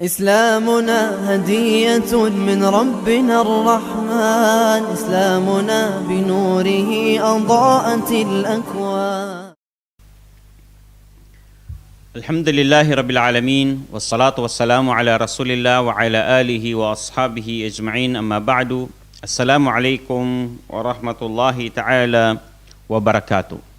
إسلامنا هدية من ربنا الرحمن. إسلامنا بنوره أضاءت الأكوان. الحمد لله رب العالمين والصلاة والسلام على رسول الله وعلى آله وأصحابه أجمعين. أما بعد السلام عليكم ورحمة الله تعالى وبركاته.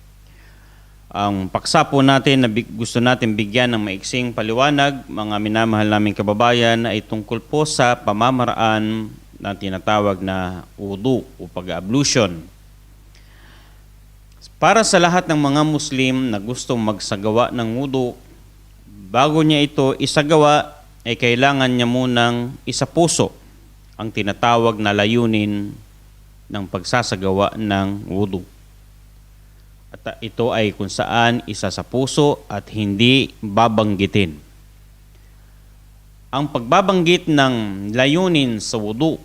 Ang paksa po natin na gusto natin bigyan ng maiksing paliwanag, mga minamahal naming kababayan, ay tungkol po sa pamamaraan na tinatawag na udu o pag-ablution. Para sa lahat ng mga Muslim na gustong magsagawa ng wudu, bago niya ito isagawa, ay kailangan niya munang isapuso ang tinatawag na layunin ng pagsasagawa ng wudu. At ito ay kung saan isa sa puso at hindi babanggitin. Ang pagbabanggit ng layunin sa wudu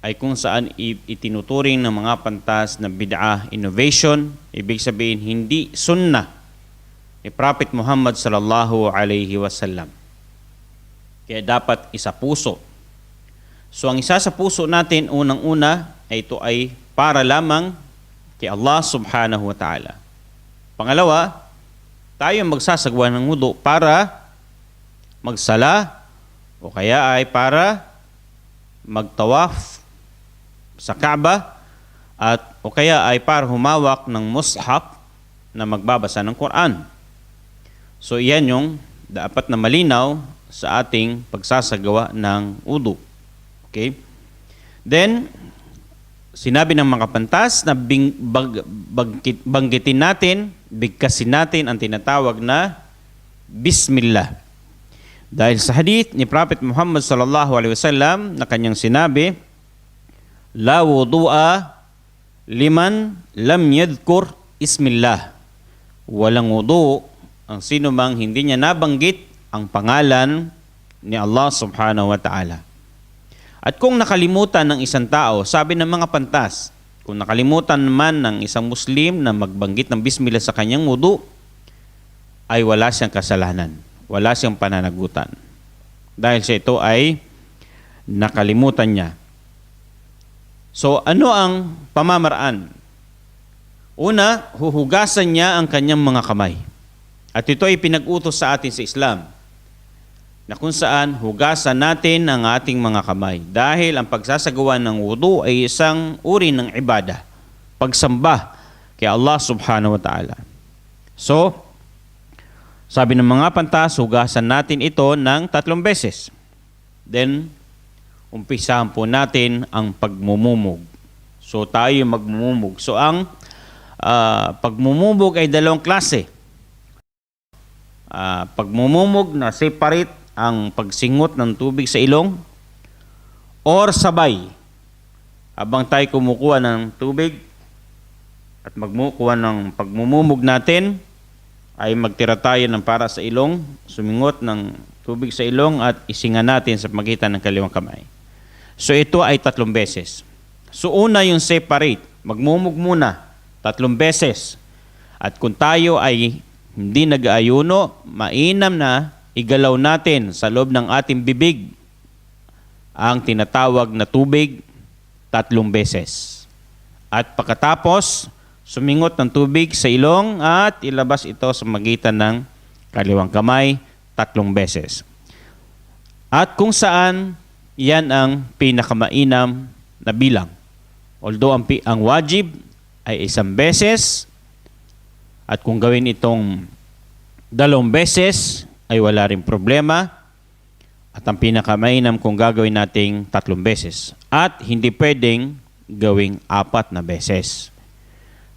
ay kung saan itinuturing ng mga pantas na bid'ah innovation, ibig sabihin hindi sunnah ni Prophet Muhammad sallallahu alaihi wasallam. Kaya dapat isa puso. So ang isa sa puso natin unang-una ay ito ay para lamang kay Allah subhanahu wa ta'ala. Pangalawa, tayo magsasagawa ng wudu para magsala o kaya ay para magtawaf sa Kaaba at o kaya ay para humawak ng mushaf na magbabasa ng Quran. So iyan yung dapat na malinaw sa ating pagsasagawa ng wudu. Okay? Then, sinabi ng mga pantas na bing, bag, bagkit- banggitin natin, bigkasin natin ang tinatawag na Bismillah. Dahil sa hadith ni Prophet Muhammad sallallahu alaihi wasallam na kanyang sinabi, La wudu'a liman lam yadhkur ismillah. Walang wudu ang sino mang hindi niya nabanggit ang pangalan ni Allah subhanahu wa ta'ala. At kung nakalimutan ng isang tao, sabi ng mga pantas, kung nakalimutan man ng isang Muslim na magbanggit ng bismillah sa kanyang wudu, ay wala siyang kasalanan. Wala siyang pananagutan. Dahil sa ito ay nakalimutan niya. So ano ang pamamaraan? Una, huhugasan niya ang kanyang mga kamay. At ito ay pinag-utos sa atin sa Islam na kung saan hugasan natin ang ating mga kamay dahil ang pagsasagawa ng wudu ay isang uri ng ibada, pagsamba kay Allah subhanahu wa ta'ala. So, sabi ng mga pantas, hugasan natin ito ng tatlong beses. Then, umpisahan po natin ang pagmumumog. So, tayo magmumumog. So, ang ah, pagmumumog ay dalawang klase. Ah, pagmumumog na separate ang pagsingot ng tubig sa ilong or sabay habang tayo kumukuha ng tubig at magmukuha ng pagmumumog natin ay magtira tayo ng para sa ilong, sumingot ng tubig sa ilong at isinga natin sa magitan ng kaliwang kamay. So ito ay tatlong beses. So una yung separate, magmumog muna tatlong beses. At kung tayo ay hindi nag-aayuno, mainam na igalaw natin sa loob ng ating bibig ang tinatawag na tubig tatlong beses. At pagkatapos, sumingot ng tubig sa ilong at ilabas ito sa magitan ng kaliwang kamay tatlong beses. At kung saan, yan ang pinakamainam na bilang. Although ang, ang wajib ay isang beses, at kung gawin itong dalawang beses, ay wala rin problema. At ang pinakamainam kung gagawin nating tatlong beses. At hindi pwedeng gawing apat na beses.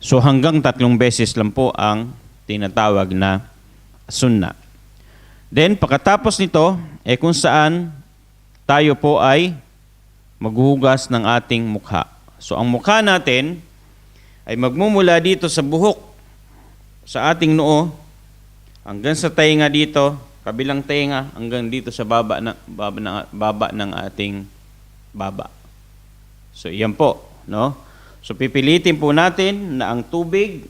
So hanggang tatlong beses lang po ang tinatawag na sunna. Then pagkatapos nito, eh kung saan tayo po ay maghuhugas ng ating mukha. So ang mukha natin ay magmumula dito sa buhok sa ating noo hanggang sa tainga dito, kabilang tainga hanggang dito sa baba na baba, ng, baba ng ating baba. So iyan po, no? So pipilitin po natin na ang tubig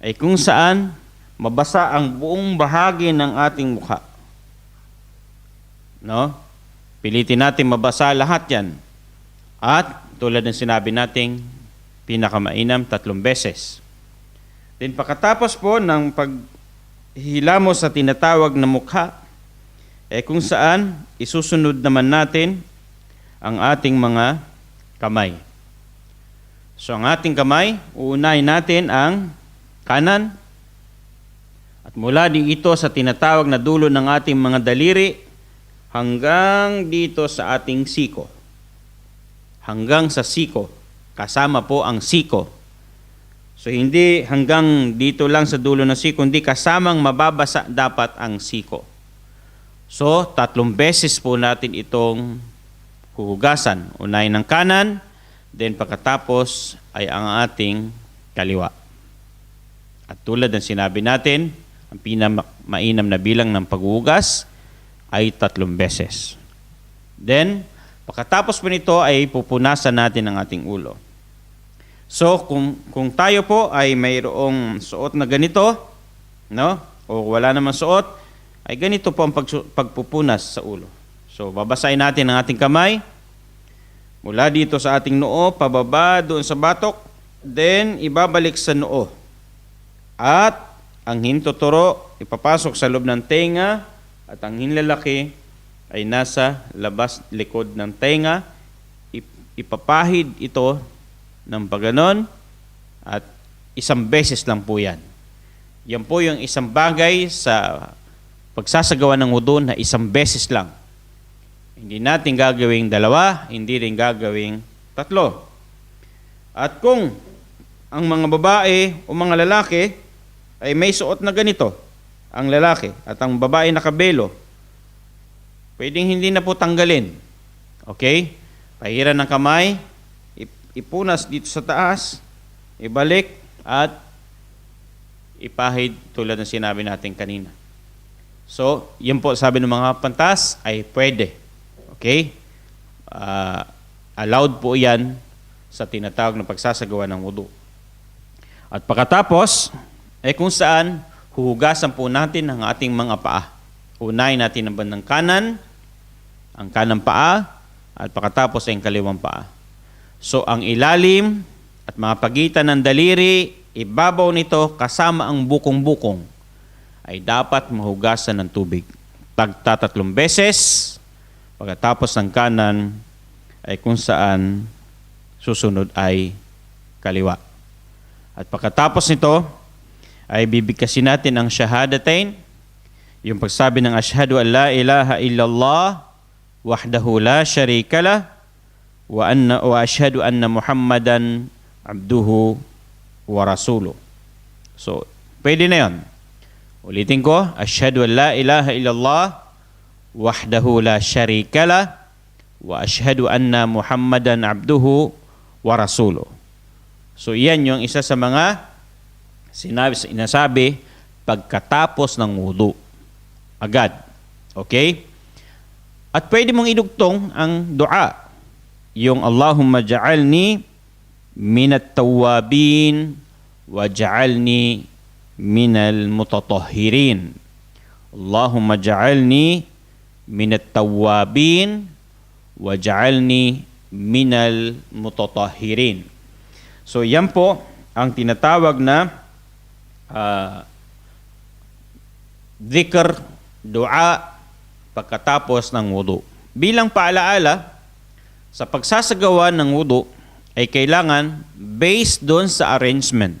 ay kung saan mabasa ang buong bahagi ng ating mukha. No? Pilitin natin mabasa lahat yan. At tulad ng sinabi nating pinakamainam tatlong beses. Then pagkatapos po ng paghilamos sa tinatawag na mukha, eh kung saan isusunod naman natin ang ating mga kamay. So ang ating kamay, uunahin natin ang kanan. At mula dito sa tinatawag na dulo ng ating mga daliri hanggang dito sa ating siko. Hanggang sa siko. Kasama po ang siko. So hindi hanggang dito lang sa dulo ng siko, hindi kasamang mababasa dapat ang siko. So tatlong beses po natin itong huhugasan. Unahin ng kanan, then pagkatapos ay ang ating kaliwa. At tulad ng sinabi natin, ang pinamainam na bilang ng paghuhugas ay tatlong beses. Then, pagkatapos po nito ay pupunasan natin ang ating ulo. So, kung, kung tayo po ay mayroong suot na ganito, no? o wala naman suot, ay ganito po ang pagsu- pagpupunas sa ulo. So, babasahin natin ang ating kamay, mula dito sa ating noo, pababa doon sa batok, then ibabalik sa noo. At ang hintuturo, ipapasok sa loob ng tenga, at ang hinlalaki ay nasa labas likod ng tenga. Ip- Ipapahid ito ng paganon at isang beses lang po yan. Yan po yung isang bagay sa pagsasagawa ng wudu na isang beses lang. Hindi natin gagawing dalawa, hindi rin gagawing tatlo. At kung ang mga babae o mga lalaki ay may suot na ganito, ang lalaki at ang babae nakabelo, pwedeng hindi na po tanggalin. Okay? Pahiran ng kamay, ipunas dito sa taas, ibalik, at ipahid tulad ng sinabi natin kanina. So, yun po sabi ng mga pantas ay pwede. Okay? Ah, allowed po yan sa tinatawag na pagsasagawa ng wudu. At pagkatapos, ay kung saan huhugasan po natin ang ating mga paa. Unahin natin ang bandang kanan, ang kanang paa, at pagkatapos ay ang kaliwang paa. So ang ilalim at mga pagitan ng daliri, ibabaw nito kasama ang bukong-bukong ay dapat mahugasan ng tubig. Tagtatatlong beses, pagkatapos ng kanan ay kung saan susunod ay kaliwa. At pagkatapos nito, ay bibigkasin natin ang shahadatain, yung pagsabi ng ashhadu an la ilaha illallah wahdahu la sharika lah wa wa ashhadu anna muhammadan abduhu wa rasuluh. So, pwede na 'yon. Ulitin ko, ashhadu an la ilaha illallah wahdahu la sharika lah wa ashhadu anna muhammadan abduhu wa rasuluh. So, iyan yung isa sa mga sinabi, sinasabi pagkatapos ng wudu. Agad. Okay? At pwede mong idugtong ang dua. Yung Allahumma ja'alni minat tawabin wa ja'alni minal mutatahhirin. Allahumma ja'alni minat tawabin wa ja'alni minal mutatahhirin. So yan po ang tinatawag na uh, dhikr, dua, pagkatapos ng wudu. Bilang paalaala, sa pagsasagawa ng wudu ay kailangan based doon sa arrangement.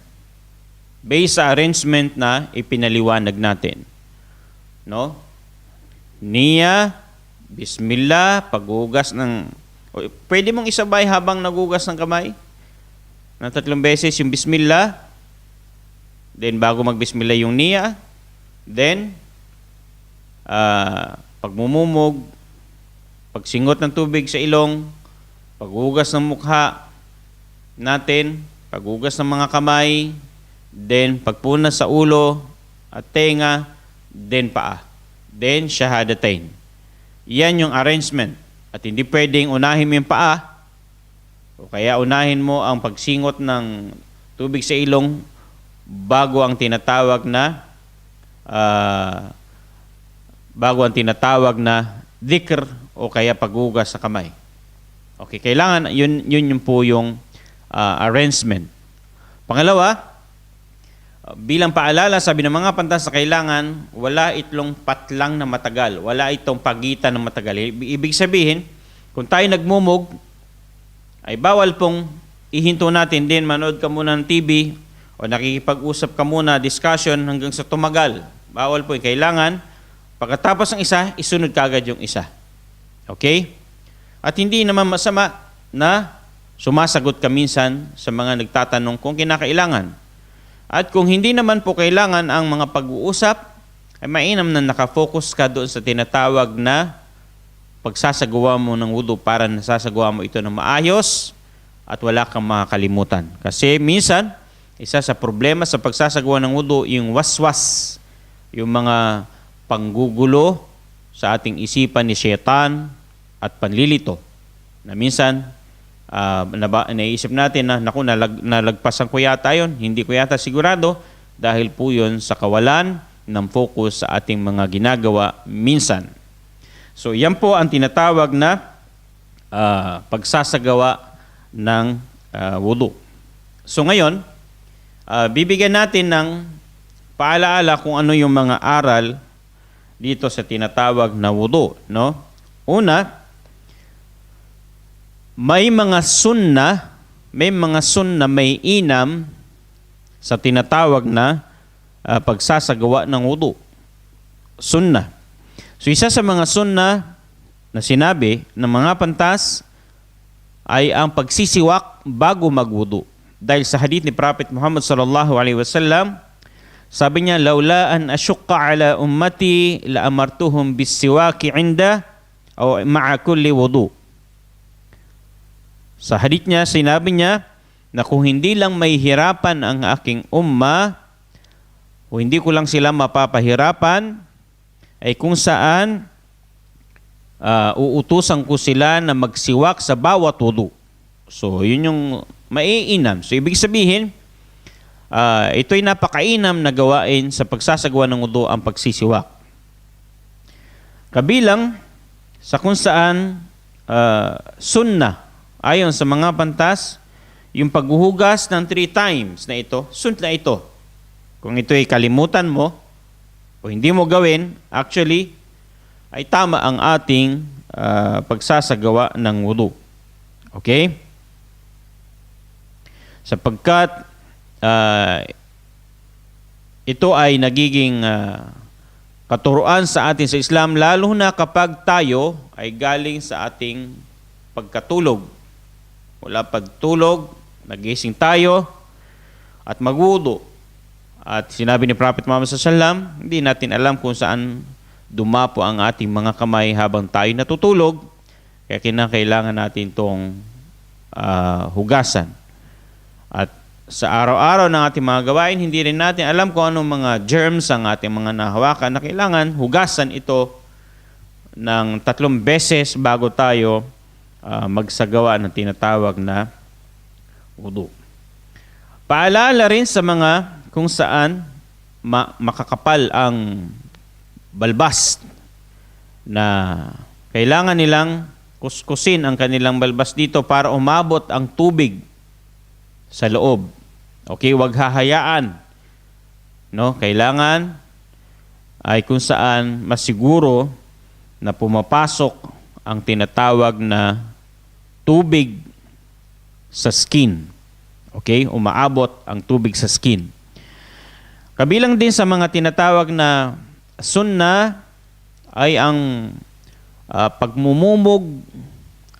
Based sa arrangement na ipinaliwanag natin. No? Niya, Bismillah, paghugas ng... Pwede mong isabay habang nagugas ng kamay? Na tatlong beses yung Bismillah, Then bago magbismillah yung niya, then uh, pagmumumog, pagsingot ng tubig sa ilong, paghugas ng mukha natin, paghugas ng mga kamay, then pagpunas sa ulo at tenga, then paa. Then shahadatain. Yan yung arrangement. At hindi pwedeng unahin mo yung paa, o kaya unahin mo ang pagsingot ng tubig sa ilong bago ang tinatawag na uh, bago ang tinatawag na dhikr o kaya paghugas sa kamay. Okay, kailangan yun yun yung po yung ah, arrangement. Pangalawa, uh, bilang paalala, sabi ng mga pantas na kailangan, wala itlong patlang na matagal. Wala itong pagitan na matagal. Ibig sabihin, kung tayo nagmumog, ay bawal pong ihinto natin din, manood ka muna ng TV o nakikipag-usap ka muna, discussion hanggang sa tumagal. Bawal po. Kailangan, pagkatapos ng isa, isunod kagad yung isa. Okay? At hindi naman masama na sumasagot ka minsan sa mga nagtatanong kung kinakailangan. At kung hindi naman po kailangan ang mga pag-uusap, ay mainam na nakafocus ka doon sa tinatawag na pagsasagawa mo ng wudu para nasasagawa mo ito ng maayos at wala kang makakalimutan. Kasi minsan, isa sa problema sa pagsasagawa ng wudu, yung waswas, yung mga panggugulo sa ating isipan ni Shaitan at panlilito. Na minsan, ah, naba, naisip natin na, naku, nalag, nalagpasan ko yata yun. Hindi ko yata sigurado dahil po yun sa kawalan ng focus sa ating mga ginagawa minsan. So, yan po ang tinatawag na ah, pagsasagawa ng ah, wudu. So, ngayon, ah, bibigyan natin ng paalaala kung ano yung mga aral dito sa tinatawag na wudu. No? Una, may mga sunna, may mga sunna may inam sa tinatawag na ah, pagsasagawa ng wudu. Sunna. So isa sa mga sunna na sinabi ng mga pantas ay ang pagsisiwak bago magwudu. Dahil sa hadith ni Prophet Muhammad sallallahu alaihi wasallam, sabi niya, "Laula an asyqa ala ummati la amartuhum bisiwaki inda o ma'a kulli wudu." Sa hadith niya, sinabi niya na kung hindi lang may hirapan ang aking umma, o hindi ko lang sila mapapahirapan, ay kung saan ah, uutusan ko sila na magsiwak sa bawat wudu. So, yun yung maiinam. So, ibig sabihin, ah, ito'y napakainam na gawain sa pagsasagawa ng wudu ang pagsisiwak. Kabilang sa kung saan ah, sunnah ayon sa mga pantas, yung paghuhugas ng three times na ito, sunnah ito. Kung ito ay kalimutan mo, o hindi mo gawin, actually, ay tama ang ating ah, pagsasagawa ng wudu. Okay? Sapagkat ah, ito ay nagiging ah, katuruan sa atin sa Islam, lalo na kapag tayo ay galing sa ating pagkatulog. Wala pagtulog, nagising tayo, at magwudu. At sinabi ni Prophet Muhammad SAW, hindi natin alam kung saan dumapo ang ating mga kamay habang tayo natutulog. Kaya kinakailangan natin itong ah, hugasan. At sa araw-araw ng ating mga gawain, hindi rin natin alam kung anong mga germs ang ating mga nahawakan na kailangan hugasan ito ng tatlong beses bago tayo ah, magsagawa ng tinatawag na wudu. Paalala rin sa mga kung saan ma- makakapal ang balbas na kailangan nilang kuskusin ang kanilang balbas dito para umabot ang tubig sa loob. Okay, wag hahayaan. No, kailangan ay kung saan masiguro na pumapasok ang tinatawag na tubig sa skin. Okay, umaabot ang tubig sa skin. Kabilang din sa mga tinatawag na sunna ay ang ah, pagmumumog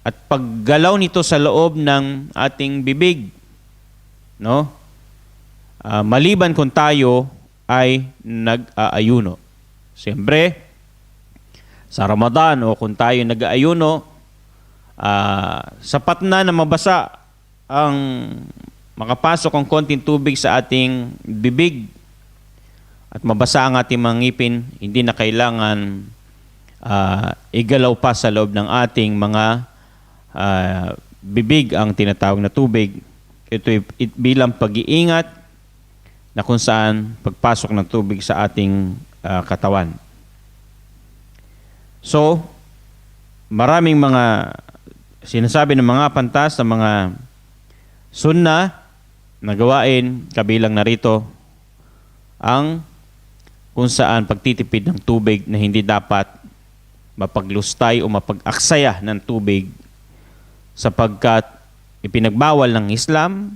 at paggalaw nito sa loob ng ating bibig. No? Ah, maliban kung tayo ay nag-aayuno. Siyempre, sa Ramadan o kung tayo nag-aayuno, ah, sapat na na mabasa ang makapasok ang konting tubig sa ating bibig at mabasa ang ating mga ngipin, hindi na kailangan ah, igalaw pa sa loob ng ating mga ah, bibig ang tinatawag na tubig. Ito bilang pag-iingat na kung saan pagpasok ng tubig sa ating ah, katawan. So, maraming mga sinasabi ng mga pantas na mga sunna na gawain kabilang narito ang kung saan pagtitipid ng tubig na hindi dapat mapaglustay o mapag-aksaya ng tubig sapagkat ipinagbawal ng Islam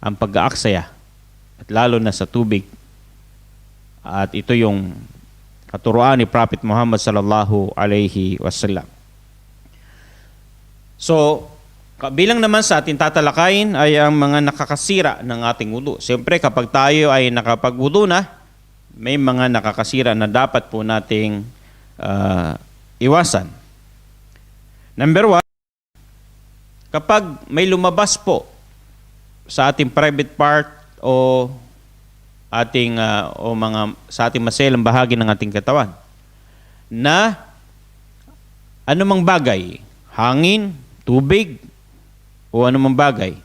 ang pag-aaksaya at lalo na sa tubig. At ito yung katuruan ni Prophet Muhammad sallallahu alaihi wasallam. So, kabilang naman sa ating tatalakayin ay ang mga nakakasira ng ating wudu. Siyempre, kapag tayo ay nakapagwudu na, may mga nakakasira na dapat po nating ah, iwasan. Number one, kapag may lumabas po sa ating private part o ating ah, o mga sa ating maselang bahagi ng ating katawan na anumang bagay, hangin, tubig, o anumang bagay,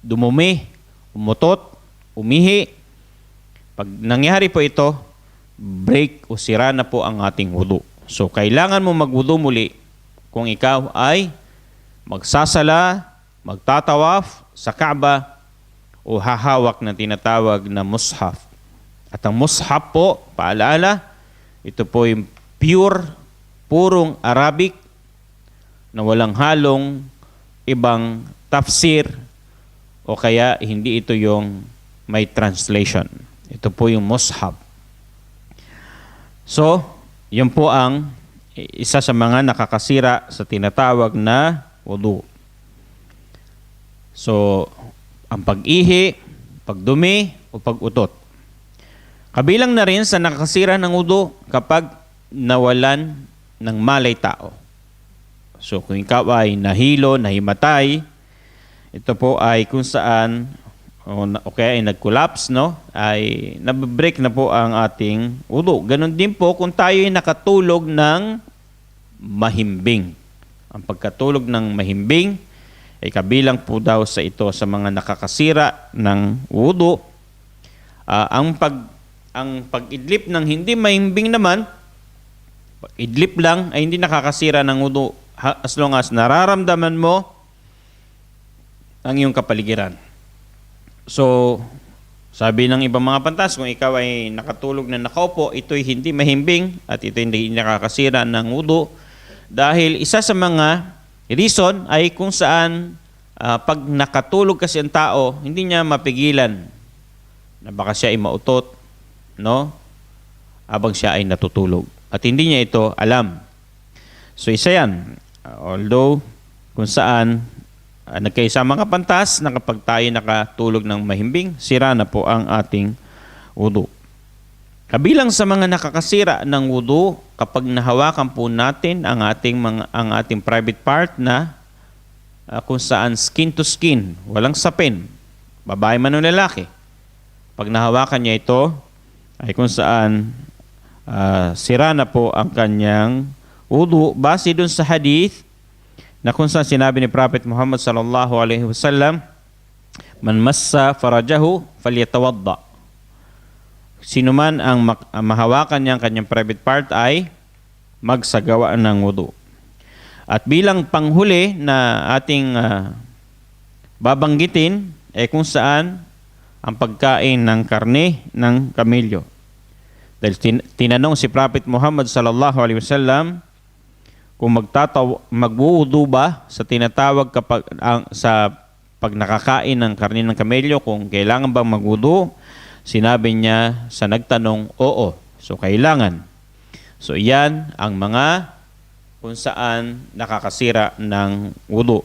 dumumi, umutot, umihi, pag nangyari po ito, break o sira na po ang ating wudu. So, kailangan mo magwudu muli kung ikaw ay magsasala, magtatawaf sa Kaaba o hahawak na tinatawag na mushaf. At ang mushaf po, paalala, ito po yung pure, purong Arabic na walang halong ibang tafsir o kaya hindi ito yung may translation. Ito po yung mushaf. So, yun po ang isa sa mga nakakasira sa tinatawag na wudu. So, ang pag-ihi, pagdumi, o pag-utot. Kabilang na rin sa nakakasira ng wudu kapag nawalan ng malay tao. So, kung ikaw ay nahilo, nahimatay, ito po ay kung saan o, na- o kaya ay nag-collapse, no? Ay nabibreak na po ang ating ulo. Ganon din po kung tayo ay nakatulog ng mahimbing. Ang pagkatulog ng mahimbing ay kabilang po daw sa ito sa mga nakakasira ng wudu. Ah, ang pag ang pag-idlip ng hindi mahimbing naman, idlip lang ay hindi nakakasira ng wudu as long as nararamdaman mo ang iyong kapaligiran. So, sabi ng ibang mga pantas, kung ikaw ay nakatulog na nakaupo, ito'y hindi mahimbing at ito hindi nakakasira ng wudu dahil isa sa mga reason ay kung saan ah, pag nakatulog kasi ang tao, hindi niya mapigilan na baka siya ay mautot, no? Habang siya ay natutulog. At hindi niya ito alam. So isa yan. Although kung saan uh, nagkaisama ka pantas na kapag tayo nakatulog ng mahimbing, sira na po ang ating wudu. Kabilang sa mga nakakasira ng wudu kapag nahawakan po natin ang ating mga ang ating private part na uh, kung saan skin to skin, walang sapin, babae man o lalaki. Pag nahawakan niya ito, ay kung saan ah, sira na po ang kanyang wudu base dun sa hadith na kung saan sinabi ni Prophet Muhammad sallallahu alaihi wasallam man massa farajahu falyatawadda sino man ang mahawakan niya ang kanyang private part ay magsagawa ng wudu. At bilang panghuli na ating ah, babanggitin ay kung saan ang pagkain ng karne ng kamilyo. Dahil tin- tinanong si Prophet Muhammad sallallahu alaihi wasallam kung magtataw magwudu ba sa tinatawag kapag ang sa pag nakakain ng karne ng kamelyo kung kailangan bang magwudu sinabi niya sa nagtanong oo so kailangan. So iyan ang mga kung saan nakakasira ng wudu